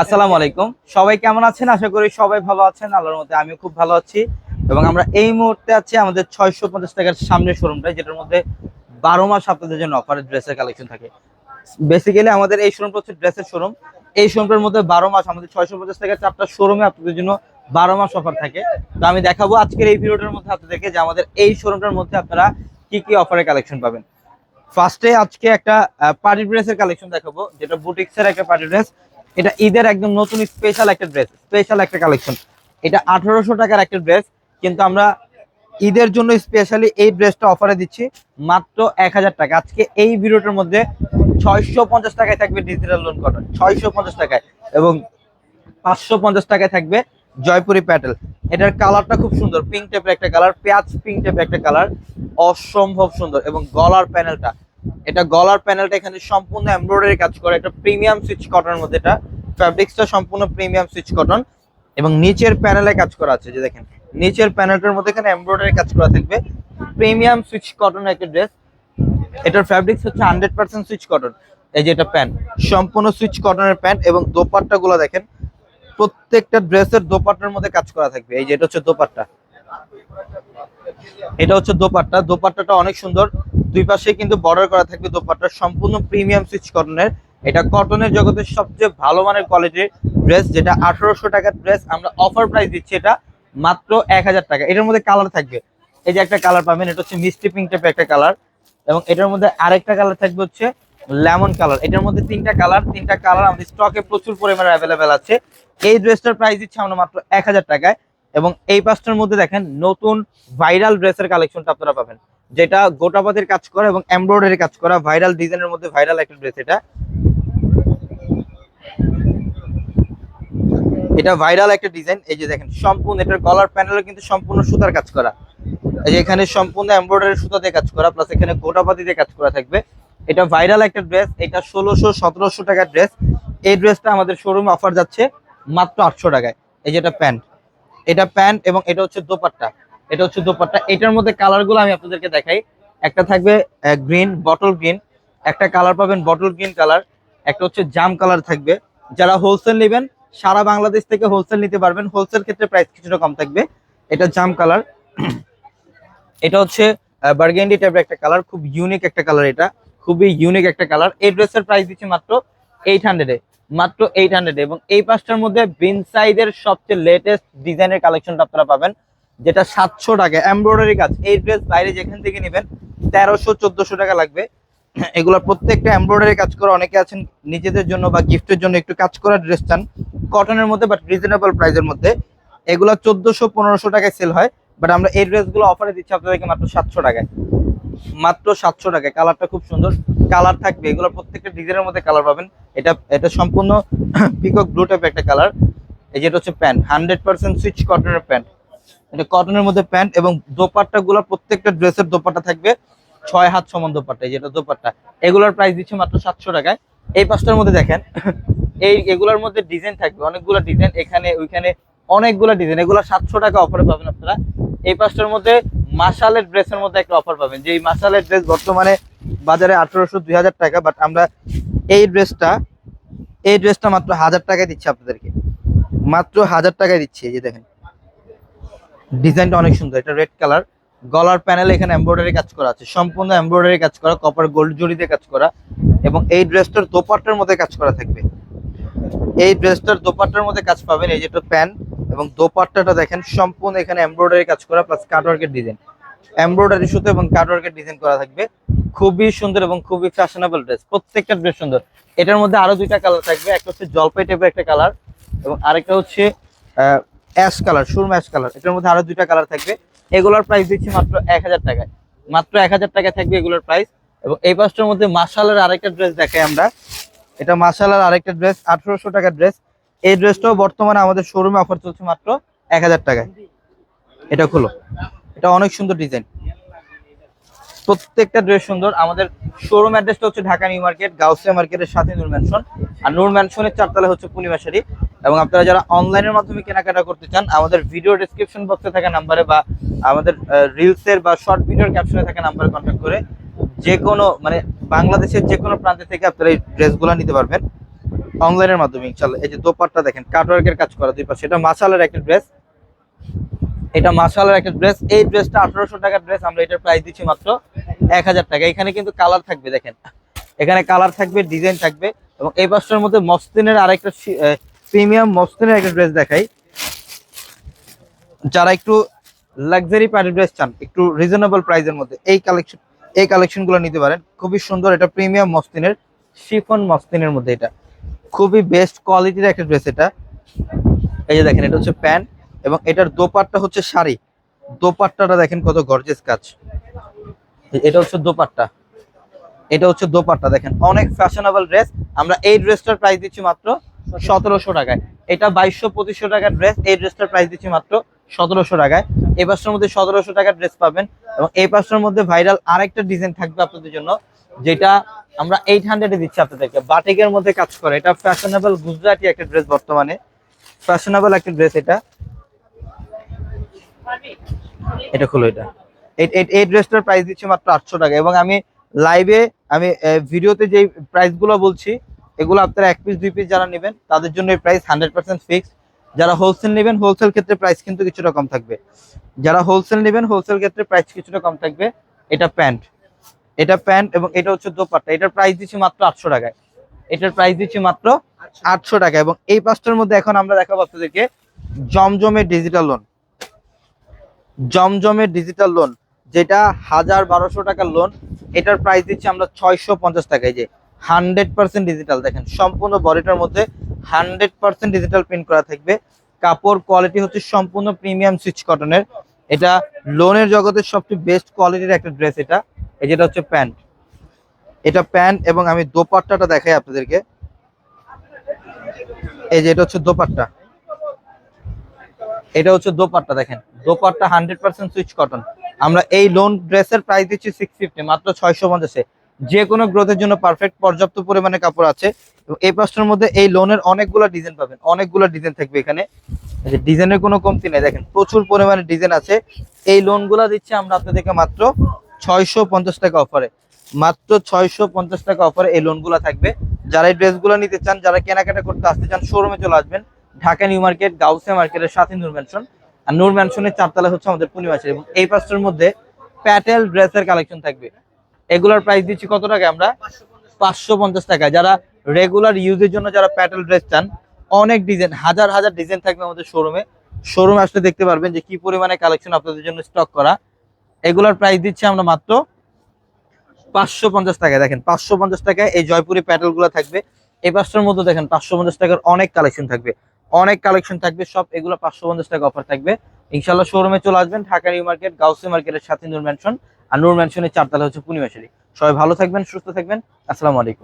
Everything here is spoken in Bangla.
আসসালামু আলাইকুম। সবাই কেমন আছেন? আশা করি সবাই ভালো আছেন। আল্লাহর মধ্যে আমিও খুব ভালো আছি। এবং আমরা এই মুহূর্তে আছি আমাদের ছয়শো পঞ্চাশ টাকার সামনের শোরুমটায় যেটার মধ্যে বারো মাস আপনাদের জন্য অফারের ড্রেসের কালেকশন থাকে। বেসিক্যালি আমাদের এই শোরুমটা হচ্ছে ড্রেসের শোরুম এই শোরুমটার মধ্যে বারো মাস, আমাদের ছয়শো পঞ্চাশ টাকার চারটা শোরুমে আপনাদের জন্য বারো মাস অফার থাকে। তো আমি দেখাবো আজকের এই ভিডিওটার মধ্যে আপনাদেরকে যে আমাদের এই শোরুমটার মধ্যে আপনারা কি কি অফারের কালেকশন পাবেন। ফার্স্টে আজকে একটা পার্টি ড্রেসের কালেকশন দেখাবো, যেটা বুটিক্সের একটা পার্টি ড্রেস এটা ঈদের একদম নতুন স্পেশাল একটা ড্রেস স্পেশাল একটা কালেকশন এটা আঠারোশো টাকার একটা ড্রেস কিন্তু আমরা ঈদের জন্য স্পেশালি এই ড্রেসটা অফারে দিচ্ছি মাত্র এক হাজার টাকা। আজকে এই ভিডিওটার মধ্যে ছয়শো পঞ্চাশ টাকায় থাকবে ডিজিটাল লোন কটন ছয়শো পঞ্চাশ টাকায় এবং পাঁচশো পঞ্চাশ টাকায় থাকবে জয়পুরি প্যাটেল। এটার কালারটা খুব সুন্দর পিঙ্ক টাইপের একটা কালার পেঁয়াজ পিঙ্ক টাইপের একটা কালার অসম্ভব সুন্দর এবং গলার প্যানেলটা এটা গলার প্যানেলটা এখানে সম্পূর্ণ এমব্রয়ডারি কাজ করে, একটা প্রিমিয়াম সুইচ কটনের মধ্যে এটা। ফ্যাব্রিক্সটা সম্পূর্ণ প্রিমিয়াম সুইচ কটন। এবং নিচের প্যানেলে কাজ করা আছে, যে দেখেন, নিচের প্যানেলটার মধ্যে এখানে এমব্রয়ডারি কাজ করা থাকবে। প্রিমিয়াম সুইচ কটনের একটা ড্রেস। এটার ফ্যাব্রিক্স হচ্ছে হান্ড্রেড পার্সেন্ট সুইচ কটন। এই যে এটা প্যান্ট, সম্পূর্ণ সুইচ কটনের প্যান্ট এবং দোপাট্টা গুলো দেখেন, প্রত্যেকটা ড্রেসের দোপাট্টার মধ্যে কাজ করা থাকবে। এই যে এটা হচ্ছে দোপাট্টা। এটা হচ্ছে দোপাট্টা। দোপাট্টাটা অনেক সুন্দর। দুই পাশে কিন্তু বর্ডার করা থাকবে দোপাট্টা সম্পূর্ণ প্রিমিয়াম সুইচ কটনের এটা কটনের জগতের সবচেয়ে ভালো মানের কোয়ালিটির ড্রেস যেটা আঠারোশো টাকার ড্রেস আমরা অফার প্রাইস দিচ্ছি এটা মাত্র এক হাজার টাকা। এটার মধ্যে কালার থাকবে। এই যে একটা কালার পাবেন, এটা হচ্ছে মিষ্টি পিঙ্ক টাইপের একটা কালার এবং এটার মধ্যে আরেকটা কালার থাকবে হচ্ছে লেমন কালার এটার মধ্যে তিনটা কালার তিনটা কালার আমাদের স্টকে প্রচুর পরিমাণে অ্যাভেলেবেল আছে। এই ড্রেসটার প্রাইস দিচ্ছি আমরা মাত্র এক হাজার টাকায়। এবং এই পাঁচটার মধ্যে দেখেন নতুন ভাইরাল ড্রেসের কালেকশনটা আপনারা পাবেন। যেটা গোটাপাতির কাজ করা এবং এমব্রয়ডারি কাজ করা, ভাইরাল ডিজাইনের মধ্যে ভাইরাল একটা ড্রেস এটা। এটা ভাইরাল একটা ডিজাইন, এই যে দেখেন সম্পূর্ণ, এটার গলার প্যানেলে কিন্তু সম্পূর্ণ সুতার কাজ করা। এই যে এখানে সম্পূর্ণ এমব্রয়ডারি সুতা দিয়ে কাজ করা প্লাস এখানে গোটাপাতি দিয়ে কাজ করা থাকবে। এটা ভাইরাল একটা ড্রেস, এটা ষোলোশো সতেরোশো টাকার ড্রেস। এই ড্রেসটা আমাদের শোরুমে অফার যাচ্ছে মাত্র আটশো টাকায়। এই যে এটা প্যান্ট। এটা প্যান্ট এবং এটা হচ্ছে দোপাট্টা। এটা হচ্ছে দোপাট্টা। এটার মধ্যে কালারগুলো আমি আপনাদেরকে দেখাই। একটা থাকবে গ্রিন বটল গ্রিন একটা কালার পাবেন বটল গ্রিন কালার একটা হচ্ছে জাম কালার থাকবে। যারা হোলসেল নেবেন, সারা বাংলাদেশ থেকে হোলসেল নিতে পারবেন। হোলসেল ক্ষেত্রে প্রাইস কিছুটা কম থাকবে। এটা জাম কালার এটা হচ্ছে বার্গেন্ডি টাইপের একটা কালার খুব ইউনিক একটা কালার এটা। খুবই ইউনিক একটা কালার এই ড্রেসের প্রাইস দিচ্ছে মাত্র এইট হান্ড্রেডে মাত্র এইট হান্ড্রেড এবং এই পাঁচটার মধ্যে বিন সাইজের সবচেয়ে লেটেস্ট ডিজাইনের কালেকশনটা আপনারা পাবেন, যেটা সাতশো টাকা এমব্রয়ডারি কাজ। এই ড্রেস বাইরে যেখান থেকে নেবেন, তেরোশো, চোদ্দশো টাকা লাগবে। এগুলো প্রত্যেকটা এমব্রয়ডারি কাজ করা অনেকে আছেন, নিজেদের জন্য বা গিফটের জন্য একটু কাজ করা ড্রেস চান কটনের মধ্যে বাট রিজনেবল প্রাইসের মধ্যে। এগুলো চোদ্দশো, পনেরোশো টাকায় সেল হয় বাট আমরা এই ড্রেসগুলো অফারে দিচ্ছি আপনাদেরকে মাত্র সাতশো টাকায়। মাত্র সাতশো টাকায় কালারটা খুব সুন্দর। কালার থাকবে, এগুলো প্রত্যেকটা ডিজাইনের মধ্যে কালার পাবেন। এটা এটা সম্পূর্ণ পিকক ব্লু টাইপের একটা কালার এই যেটা হচ্ছে প্যান্ট হান্ড্রেড পার্সেন্ট সুইচ কটনের প্যান্ট এটা কটনের মধ্যে প্যান্ট এবং দোপাট্টা গুলো, প্রত্যেকটা ড্রেসের দোপাট্টা থাকবে। ছয় হাত সমান দোপাট্টা যেটা দোপাট্টা। এগুলোর প্রাইস দিচ্ছে মাত্র সাতশো টাকায়। এই পাঁচটার মধ্যে দেখেন, এই, এগুলোর মধ্যে ডিজাইন থাকবে, অনেকগুলো ডিজাইন এখানে, ওইখানে অনেকগুলো ডিজাইন এগুলো সাতশো টাকা অফারে পাবেন আপনারা। এই পাঁচটার মধ্যে মাসালের ড্রেসের মধ্যে একটা অফার পাবেন। যে এই মাসালের ড্রেস বর্তমানে বাজারে আঠারোশো, দুই হাজার টাকা বাট আমরা এই ড্রেসটা এই ড্রেসটা মাত্র হাজার টাকায় দিচ্ছি আপনাদেরকে। মাত্র হাজার টাকায় দিচ্ছি, এই যে দেখেন। ডিজাইনটা অনেক সুন্দর, এটা রেড কালার গলার প্যানেল এখানে এমব্রয়ডারি কাজ করা আছে, সম্পূর্ণ এমব্রয়ডারি কাজ করা কপার গোল্ড জড়িতে কাজ করা, এবং এই ড্রেসটার দোপাট্টার মধ্যে কাজ করা থাকবে। এই ড্রেসটার দোপাট্টার মধ্যে কাজ পাবেন, এই যেটা প্যান্ট এবং দোপাট্টাটা দেখেন, সম্পূর্ণ এখানে এমব্রয়ডারি কাজ করা প্লাস কাটওয়ার্কের ডিজাইন এমব্রয়ডারি সুতো এবং কাটওয়ার্কের ডিজাইন করা থাকবে। খুবই সুন্দর এবং খুবই ফ্যাশনেবল ড্রেস প্রত্যেকটা ড্রেস সুন্দর। এটার মধ্যে আরও দুইটা কালার থাকবে, একটা হচ্ছে জলপাই টাইপের একটা কালার এবং আরেকটা হচ্ছে অ্যাশ কালার সুরম অ্যাশ কালার এটার মধ্যে আরও দুইটা কালার থাকবে। এগুলোর প্রাইস দিচ্ছি মাত্র এক হাজার টাকায়। মাত্র এক হাজার টাকায় থাকবে এগুলোর প্রাইস এবং এই পাঁচটার মধ্যে মাসালের আরেকটা ড্রেস দেখাই আমরা। এটা মাসালার আরেকটা ড্রেস আঠারোশো টাকার ড্রেস এই ড্রেসটাও বর্তমানে আমাদের শোরুমে অফার চলছে মাত্র এক হাজার টাকায়। এটা খুলো। এটা অনেক সুন্দর ডিজাইন প্রত্যেকটা ড্রেস সুন্দর। আমাদের শোরুম অ্যাড্রেসটা হচ্ছে ঢাকা নিউ মার্কেট, গাউসিয়া মার্কেটের সাথে নূর ম্যানশন। আর নূর ম্যানশনের চারতলা হচ্ছে পূর্ণিমাশারি। এবং আপনারা যারা অনলাইনের মাধ্যমে কেনাকাটা করতে চান, আমাদের ভিডিও ডিসক্রিপশন বক্সে থাকা নাম্বারে বা আমাদের রিলসের বা শর্ট ভিডিওর ক্যাপশনে থাকা নাম্বারে কন্ট্যাক্ট করে যে কোনো মানে বাংলাদেশের যে কোনো প্রান্তে থেকে আপনারা এই ড্রেসগুলো নিতে পারবেন অনলাইনের মাধ্যমে ইনশাল্লাহ এই যে দোপারটা দেখেন কাটওয়ার্কের কাজ করা দুই পাশে। এটা মাসালের একটা ড্রেস এটা মাসালের একটা ড্রেস এই ড্রেসটা আঠারোশো টাকার ড্রেস আমরা এটার প্রাইস দিচ্ছি মাত্র এক হাজার টাকা। এখানে কিন্তু কালার থাকবে, দেখেন। এখানে কালার থাকবে ডিজাইন থাকবে এবং এই পাঁচটার মধ্যে মসলিনের আরেকটা প্রিমিয়াম মসলিনের একটা ড্রেস দেখাই। যারা একটু লাক্সারি পার্টি ড্রেস চান, একটু রিজনেবল প্রাইসের মধ্যে, এই কালেকশন এই কালেকশনগুলো নিতে পারেন। খুবই সুন্দর এটা প্রিমিয়াম মসলিনের শিফন মসলিনের মধ্যে এটা। খুবই বেস্ট কোয়ালিটির একটা ড্রেস এটা। এই যে দেখেন, এটা হচ্ছে প্যান্ট এবং এটার দোপাট্টা হচ্ছে শাড়ি। দোপাট্টাটা দেখেন কত গর্জেস কাজ। এটা হচ্ছে দোপাট্টা। এটা হচ্ছে দোপাট্টা দেখেন, অনেক ফ্যাশনেবল ড্রেস আমরা এই ড্রেসটার প্রাইস দিচ্ছি মাত্র সতেরোশো টাকায়। এটা বাইশশো, পঁচিশশো টাকার ড্রেস এই ড্রেসটার প্রাইস দিচ্ছি মাত্র সতেরোশো টাকায়। এই পাঁচটার মধ্যে সতেরোশো টাকার ড্রেস পাবেন এবং এই পাঁচটার মধ্যে ভাইরাল আরেকটা ডিজাইন থাকবে আপনাদের জন্য, যেটা আমরা এইট হান্ড্রেডে দিচ্ছি আপনাদেরকে। বাটিকের মধ্যে কাজ করে। এটা ফ্যাশনেবল গুজরাটি একটা ড্রেস বর্তমানে। ফ্যাশনেবল একটা ড্রেস এটা। এটা খুলো এটা। এই- ড্রেসটার প্রাইস দিচ্ছি মাত্র আটশো টাকা এবং আমি লাইভে আমি ভিডিওতে যে প্রাইসগুলো বলছি, এগুলো আপনারা এক পিস দুই পিস যারা নেবেন, তাদের জন্য এই প্রাইস হান্ড্রেড পার্সেন্ট ফিক্স যারা হোলসেল নেবেন হোলসেল ক্ষেত্রে প্রাইস কিন্তু কিছুটা কম থাকবে। যারা হোলসেল নেবেন হোলসেল ক্ষেত্রে প্রাইস কিছুটা কম থাকবে। এটা প্যান্ট। এটা প্যান্ট এবং এটা হচ্ছে দোপাট্টা। এটার প্রাইস দিচ্ছি মাত্র আটশো টাকায়। এটার প্রাইস দিচ্ছি মাত্র আটশো টাকা এবং এই পাঁচটার মধ্যে এখন আমরা দেখাবো আপনাদেরকে জমজমে ডিজিটাল লোন জমজমের ডিজিটাল লোন যেটা হাজার বারোশো টাকার লোন এটার প্রাইস দিচ্ছি আমরা ছয়শো পঞ্চাশ টাকায়। যে হান্ড্রেড পার্সেন্ট ডিজিটাল দেখেন, সম্পূর্ণ বডিটার মধ্যে হান্ড্রেড পার্সেন্ট ডিজিটাল প্রিন্ট করা থাকবে। কাপড় কোয়ালিটি হচ্ছে সম্পূর্ণ প্রিমিয়াম সুইচ কটনের এটা লোনের জগতের সবচেয়ে বেস্ট কোয়ালিটির একটা ড্রেস এটা। এই যেটা হচ্ছে প্যান্ট এটা প্যান্ট এবং আমি দোপাট্টাটা দেখাই আপনাদেরকে। এই যে এটা হচ্ছে দোপাট্টা। এটা হচ্ছে দোপাট্টা, দেখেন। Dupatta hundred percent Swiss cotton আমরা এই লোন ড্রেসের প্রাইস দিচ্ছি সিক্স ফিফটি মাত্র ছয়শো পঞ্চাশে। যে কোনো গ্রোথের জন্য পারফেক্ট পর্যাপ্ত পরিমাণে কাপড় আছে। এই পাঁচটার মধ্যে এই লোনের অনেকগুলো ডিজাইন পাবেন। অনেকগুলো ডিজাইন থাকবে এখানে। ডিজাইনের কোনো কমতি নেই, দেখেন। প্রচুর পরিমাণে ডিজাইন আছে। এই লোনগুলো দিচ্ছি আমরা আপনাদেরকে মাত্র ছয়শো পঞ্চাশ টাকা অফারে মাত্র ছয়শো পঞ্চাশ টাকা অফারে এই লোনগুলো থাকবে। যারা এই ড্রেসগুলো নিতে চান, যারা কেনাকাটা করতে আসতে চান শোরুমে চলে আসবেন। ঢাকা নিউ মার্কেট গাউসে মার্কেটের সাথে নূর ম্যানশন আর নূর ম্যানশনের চারতলা হচ্ছে আমাদের পূর্ণিমাসের এবং এই পাঁচটার মধ্যে প্যাটেল ড্রেসের কালেকশন থাকবে। এগুলোর প্রাইস দিচ্ছি কত টাকা আমরা? পাঁচশো পঞ্চাশ টাকা যারা রেগুলার ইউজের জন্য যারা প্যাটেল ড্রেস চান, অনেক ডিজাইন হাজার হাজার ডিজাইন থাকবে আমাদের শোরুমে শোরুমে আসলে দেখতে পারবেন যে কি পরিমাণে কালেকশন আপনাদের জন্য স্টক করা। এগুলোর প্রাইস দিচ্ছি আমরা মাত্র পাঁচশো পঞ্চাশ টাকায়। দেখেন, পাঁচশো পঞ্চাশ টাকায় এই জয়পুরি প্যাটেলগুলো থাকবে। এই পাঁচটার মধ্যে দেখেন, পাঁচশো পঞ্চাশ টাকার অনেক কালেকশন থাকবে। অনেক কালেকশন থাকবে, সব এগুলো পাঁচশো পঞ্চাশ টাকা অফার থাকবে। ইনশাল্লাহ শোরুমে চলে আসবেন, ঢাকা নিউ মার্কেট গাউসি মার্কেটের সাথে নূর ম্যানশন আর নূর ম্যানশনের চারতলা হচ্ছে পূর্ণিমাশালী সবাই ভালো থাকবেন, সুস্থ থাকবেন। আসসালামু আলাইকুম।